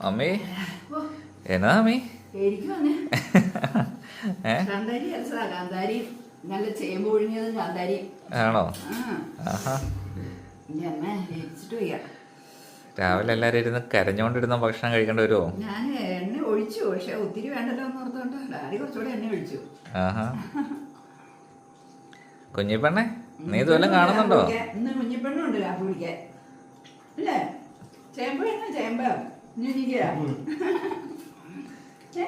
അമ്മേ? എന്നാ അമ്മേ? നല്ല ചേമ്പ് ഒഴുങ്ങിയതും കാന്താരി ആണോ? രാവിലെ എല്ലാരും ഇരുന്ന് കരഞ്ഞോണ്ടിരുന്ന ഭക്ഷണം കഴിക്കേണ്ടി വരുമോ ഞാൻ എണ്ണ ഒഴിച്ചു പക്ഷെ ഒത്തിരി വേണ്ടല്ലോ എന്ന് ഓർത്തോണ്ട് ഡാഡി കുറച്ചുകൂടെ എണ്ണ ഒഴിച്ചു. ആഹാ. കുഞ്ഞിപ്പെണ്ണെ നീ ഇതുവല്ലം കാണുന്നുണ്ടോ. ഇന്ന് കുഞ്ഞിപ്പെണ്ണുണ്ട് കാപ്പി കുടിക്കാൻ അല്ലേ? ചേമ്പ് ചേമ്പ്. കുഞ്ഞുനിക്ക് ഏ?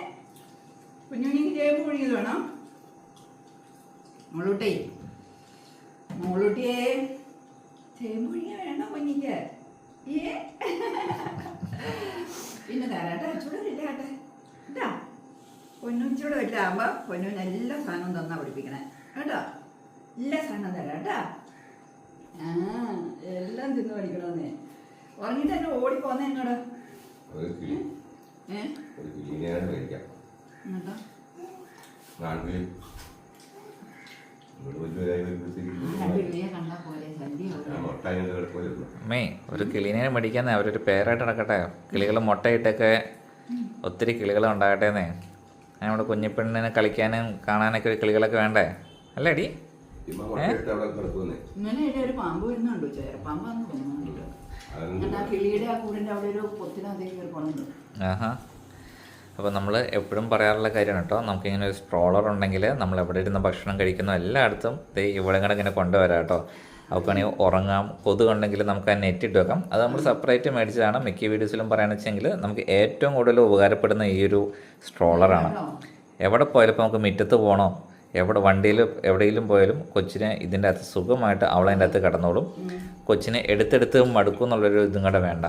കുഞ്ഞുനിക്ക് ചേമ്പ് കുഴിയത് വേണോ. മോളൂട്ടേ. മോളൂട്ടിയേ ചേമ്പ് കുഴിയ വേണോ കുഞ്ഞിക്ക്? ഏ? പിന്നെ തരാട്ടെ അച്ചൂടെ ഇല്ലാട്ടെ കേട്ടാ. പൊന്നുച്ചൂടെ വെച്ചാകുമ്പോ പൊന്നുവിന് എല്ലാ സാധനവും തന്നാ പഠിപ്പിക്കണേ. കേട്ടോ? എല്ലാ സാധനവും തരാം കേട്ടാ. ആ എല്ലാം തിന്ന് പഠിക്കണമെന്നേ ഉറങ്ങിട്ട് തന്നെ ഓടി പോന്നെ എന്നോട് ഒരു കിളി. ഏ? ഒരു കിളിനെയാണ് കഴിക്കാം. അമ്മേ കിളിനെ മേടിക്കാന്നേ അവരൊരു പേരായിട്ട് നടക്കട്ടെ. കിളികൾ മുട്ടയിട്ടൊക്കെ ഒത്തിരി കിളികൾ ഉണ്ടാകട്ടെ എന്നേ. നമ്മുടെ കുഞ്ഞിപ്പെണ്ണിനെ കളിക്കാനും കാണാനൊക്കെ ഒരു കിളികളൊക്കെ വേണ്ടേ? അല്ലേടി ഇമ്മ ഇവിടെ ഒരു പാമ്പ് വരുന്നുണ്ട് ചേരപ്പാമ്പാന്ന് തോന്നുന്നുണ്ട് കിളിയുടെ ആ കൂടിന്റെ അവിടെ ഒരു പൊത്തിനകത്തേക്ക് പോണുണ്ട് അപ്പോൾ നമ്മൾ എപ്പോഴും പറയാറുള്ള കാര്യമാണ് കേട്ടോ നമുക്കിങ്ങനെ ഒരു സ്ട്രോളർ ഉണ്ടെങ്കിൽ നമ്മൾ എവിടെ ഇരുന്ന് ഭക്ഷണം കഴിക്കുന്നു എല്ലായിടത്തും ഇവിടെ കൂടെ ഇങ്ങനെ കൊണ്ടുവരാം കേട്ടോ. അവക്കാണെങ്കിൽ ഉറങ്ങാം. കൊതുകുണ്ടെങ്കിൽ നമുക്ക് ആ നെറ്റ് ഇട്ട് വെക്കാം. അത് നമ്മൾ സെപ്പറേറ്റ് മേടിച്ചതാണ്. മിക്ക വീഡിയോസിലും പറയുന്നത് വെച്ചെങ്കിൽ നമുക്ക് ഏറ്റവും കൂടുതൽ ഉപകാരപ്പെടുന്ന ഈ ഒരു സ്ട്രോളറാണ് എവിടെ പോയാലും ഇപ്പോൾ നമുക്ക് മുറ്റത്ത് പോകണോ? എവിടെ വണ്ടിയിൽ എവിടെയെങ്കിലും പോയാലും കൊച്ചിനെ ഇതിന്റെ അകത്ത് സുഖമായിട്ട് അവളതിന്റെ അകത്ത് കിടന്നോളും. കൊച്ചിനെ എടുത്തെടുത്ത് മടുക്കും എന്നുള്ളൊരു ഇതും കൂടെ വേണ്ട.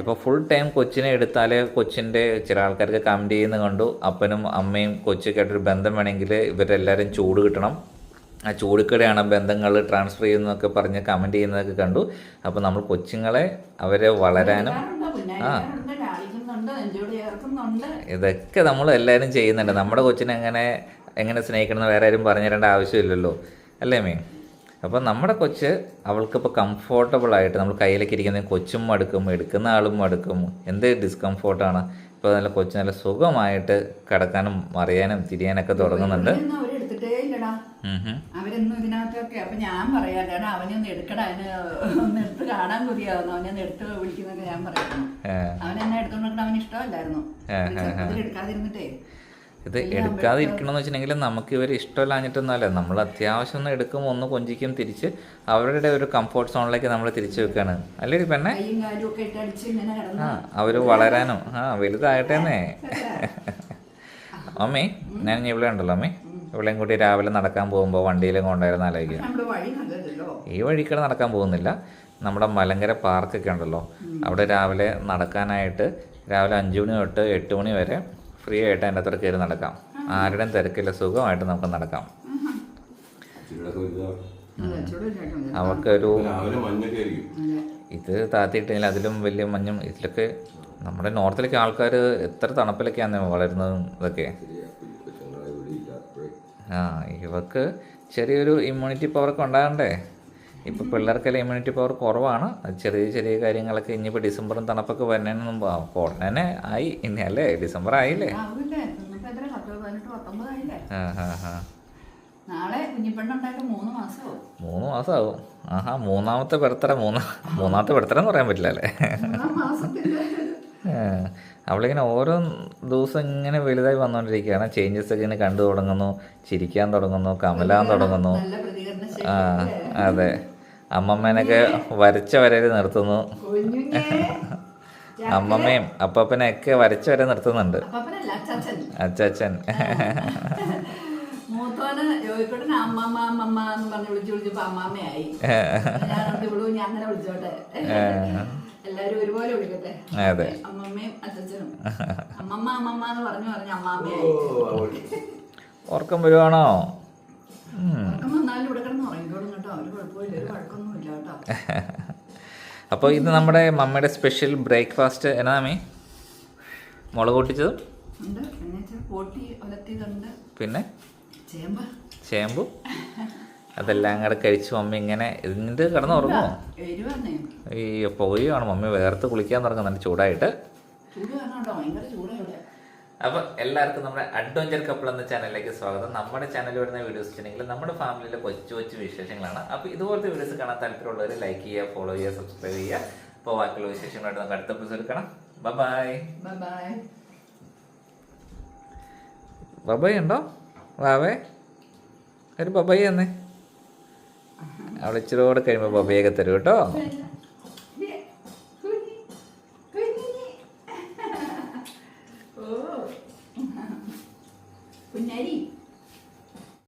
ഇപ്പോൾ ഫുൾ ടൈം കൊച്ചിനെ എടുത്താലേ കൊച്ചിന്റെ ചില ആൾക്കാർക്ക് കമന്റ് ചെയ്യുന്ന കണ്ടു. അപ്പനും അമ്മയും കൊച്ചൊക്കെയായിട്ടൊരു ബന്ധം വേണമെങ്കിൽ ഇവരെല്ലാവരും ചൂട് കിട്ടണം. ആ ചൂടുക്കടെയാണ് ബന്ധങ്ങൾ ട്രാൻസ്ഫർ ചെയ്യുന്നതൊക്കെ പറഞ്ഞ് കമന്റ് ചെയ്യുന്നതൊക്കെ കണ്ടു. അപ്പോൾ നമ്മൾ കൊച്ചുങ്ങളെ അവരെ വളരാനും ചേർക്കുന്നുണ്ട് ഇതൊക്കെ നമ്മൾ എല്ലാവരും ചെയ്യുന്നുണ്ട്. നമ്മുടെ കൊച്ചിനെ എങ്ങനെ എങ്ങനെ സ്നേഹിക്കണം എന്ന് വേറെ ആരും പറഞ്ഞു തരേണ്ട ആവശ്യമില്ലല്ലോ. അല്ലേ മീ അപ്പോൾ നമ്മുടെ കൊച്ച് അവൾക്കിപ്പോൾ കംഫോർട്ടബിളായിട്ട് നമ്മൾ കയ്യിലേക്ക് ഇരിക്കുന്ന കൊച്ചും മടുക്കും എടുക്കുന്ന ആളും മടുക്കും. എന്ത് ഡിസ്കംഫോർട്ടാണ് ഇപ്പോൾ നല്ല കൊച്ചു നല്ല സുഖമായിട്ട് കിടക്കാനും മറിയാനും തിരിയാനൊക്കെ തുടങ്ങുന്നുണ്ട്. അവരൊന്നും ഇതിനകത്തൊക്കെ അപ്പൊ ഞാൻ പറയാം അവനെ ഒന്ന് എടുക്കടാ ഒന്ന് എടുത്ത് കാണാൻ കൊതിയാവുന്നു. അവനെ ഒന്ന് എടുത്ത് വിളിക്കുന്നൊക്കെ ഞാൻ പറയുന്നു അവനെന്നെ എടുത്തോണ്ടിരിക്കണ അവന് ഇഷ്ടമല്ലായിരുന്നു. എടുക്കാതിരുന്നിട്ടേ. ഇത് എടുക്കാതെ ഇരിക്കണമെന്ന് വെച്ചിട്ടുണ്ടെങ്കിൽ നമുക്ക് ഇവർ ഇഷ്ടമില്ലാഞ്ഞിട്ടൊന്നുമല്ല. നമ്മൾ അത്യാവശ്യം ഒന്ന് എടുക്കും ഒന്ന് കൊഞ്ചിക്കും തിരിച്ച് അവരുടെ ഒരു കംഫോർട്ട് സോണിലേക്ക് നമ്മൾ തിരിച്ചു വെക്കുകയാണ് അല്ലേ പെണ്ണെ? ആ അവർ അവർ വളരാനും. ആ വലുതായിട്ടേന്നേ. അമ്മേ ഞാൻ ഇവിടെ ഉണ്ടല്ലോ അമ്മേ. ഇവിടെയും കൂടി രാവിലെ നടക്കാൻ പോകുമ്പോൾ വണ്ടിയിലും കൊണ്ടുവരുന്ന ആലോചിക്കുക ഈ വഴിക്കൂടെ നടക്കാൻ പോകുന്നില്ല. നമ്മുടെ മലങ്കര പാർക്കൊക്കെ ഉണ്ടല്ലോ. അവിടെ രാവിലെ നടക്കാനായിട്ട് രാവിലെ അഞ്ച് മണി തൊട്ട് എട്ട് മണി വരെ ഫ്രീ ആയിട്ട് അതിന്റെ അത്ര കയറി നടക്കാം ആരുടെയും തിരക്കില്ല സുഖമായിട്ട് നമുക്ക് നടക്കാം. അവർക്കൊരു. ഇത് താത്തിയിട്ടെങ്കിൽ അതിലും വലിയ മഞ്ഞും ഇതിലൊക്കെ നമ്മുടെ നോർത്തിലേക്ക് ആൾക്കാർ എത്ര തണുപ്പിലൊക്കെയാണ് വളരുന്നതും ഇതൊക്കെ ആ ഇവക്ക് ചെറിയൊരു ഇമ്മ്യൂണിറ്റി പവറൊക്കെ ഉണ്ടാകണ്ടേ ഇപ്പോൾ പിള്ളേർക്കെല്ലാം ഇമ്മ്യൂണിറ്റി പവർ കുറവാണ്. ചെറിയ ചെറിയ കാര്യങ്ങളൊക്കെ ഇനിയിപ്പോൾ ഡിസംബറും തണുപ്പൊക്കെ ആ, അപ്പോൾ ഉടനെ ആയി. ഇനി അല്ലേ? ഡിസംബർ ആയില്ലേ? മൂന്ന് മാസമാവും. ആഹാ മൂന്നാമത്തെ ബർത്ത്ഡേ മൂന്നാ മൂന്നാമത്തെ ബർത്ത്ഡേ എന്ന് പറയാൻ പറ്റില്ല അല്ലേ? അവളിങ്ങനെ ഓരോ ദിവസം ഇങ്ങനെ വലുതായി വന്നുകൊണ്ടിരിക്കുകയാണ് ചേഞ്ചസ് ഒക്കെ ഇങ്ങനെ കണ്ടു തുടങ്ങുന്നു. ചിരിക്കാൻ തുടങ്ങുന്നു. കമലാൻ തുടങ്ങുന്നു. ആ അതെ. അമ്മമ്മേനൊക്കെ വരച്ച വരയിൽ നിർത്തുന്നു അമ്മമ്മയും അപ്പപ്പനെയൊക്കെ വരച്ച വരെ നിർത്തുന്നുണ്ട് അച്ചാച്ചൻ. അച്ചാച്ചൻ. മൂത്തോന് ജോയിക്കോട്ടന് അമ്മമ്മ അമ്മമ്മ എന്ന് പറഞ്ഞ് വിളിച്ചു വിളിച്ചപ്പോ അമ്മാമ്മയായി. ഞാൻ ഞാൻ അങ്ങനെ വിളിച്ചോട്ടെ. എല്ലാരും ഒരുപോലെ വിളിക്കട്ടെ. അതെ. അമ്മമ്മയും അച്ഛനും അമ്മമ്മ അമ്മമ്മ എന്ന് പറഞ്ഞു പറഞ്ഞ് ഓ അമ്മാമ്മയായി. അവൾ വരുവാണോ. ഉറക്കം വന്നാലും ഇവിടെ കിടന്ന് ഉറങ്ങിക്കോളും കേട്ടോ. ഒരു കുഴപ്പമില്ല ഒരു വഴക്കൊന്നും കേട്ടോ. അപ്പോൾ ഇത് നമ്മുടെ മമ്മയുടെ സ്പെഷ്യൽ ബ്രേക്ക്ഫാസ്റ്റ് എന്നാ മീ മുളക് പൊട്ടിച്ചതും? പിന്നെ ചേമ്പ്. ചേമ്പു? അതെല്ലാം കൂടെ കഴിച്ച് മമ്മി ഇങ്ങനെ ഇതിന്റെ കിടന്ന് ഉറങ്ങുമോ ഈ പോയി ആണ് മമ്മി. വേർത്ത് കുളിക്കാൻ തുടങ്ങുന്നുണ്ട് ചൂടായിട്ട് ചൂട് കാണാണ്ടോ ഭയങ്കര ചൂടാ ഇവിടെ അപ്പോൾ എല്ലാവർക്കും നമ്മുടെ അഡ്വഞ്ചർ കപ്പിൾ എന്ന ചാനലിലേക്ക് സ്വാഗതം. നമ്മുടെ ചാനലിൽ വരുന്ന വീഡിയോസ് വെച്ചിട്ടുണ്ടെങ്കിൽ നമ്മുടെ ഫാമിലിയിലെ കൊച്ചു കൊച്ചു വിശേഷങ്ങളാണ്. അപ്പോൾ ഇതുപോലത്തെ വീഡിയോസ് കാണാൻ താല്പര്യമുള്ളവർ ലൈക്ക് ചെയ്യുക ഫോളോ ചെയ്യുക സബ്സ്ക്രൈബ് ചെയ്യുക. അപ്പോൾ ബാക്കിയുള്ള വിശേഷങ്ങളായിട്ട് നമുക്ക് അടുത്ത എപ്പിസോഡ് കാണാം. ബബായ് ബൈ ബൈ ബബായ് ഉണ്ടോ? വാവേ ഒരു ബബായി തന്നെ അവിടെ ഇച്ചിരി കൂടെ കഴിയുമ്പോൾ ബബയൊക്കെ തരും കേട്ടോ.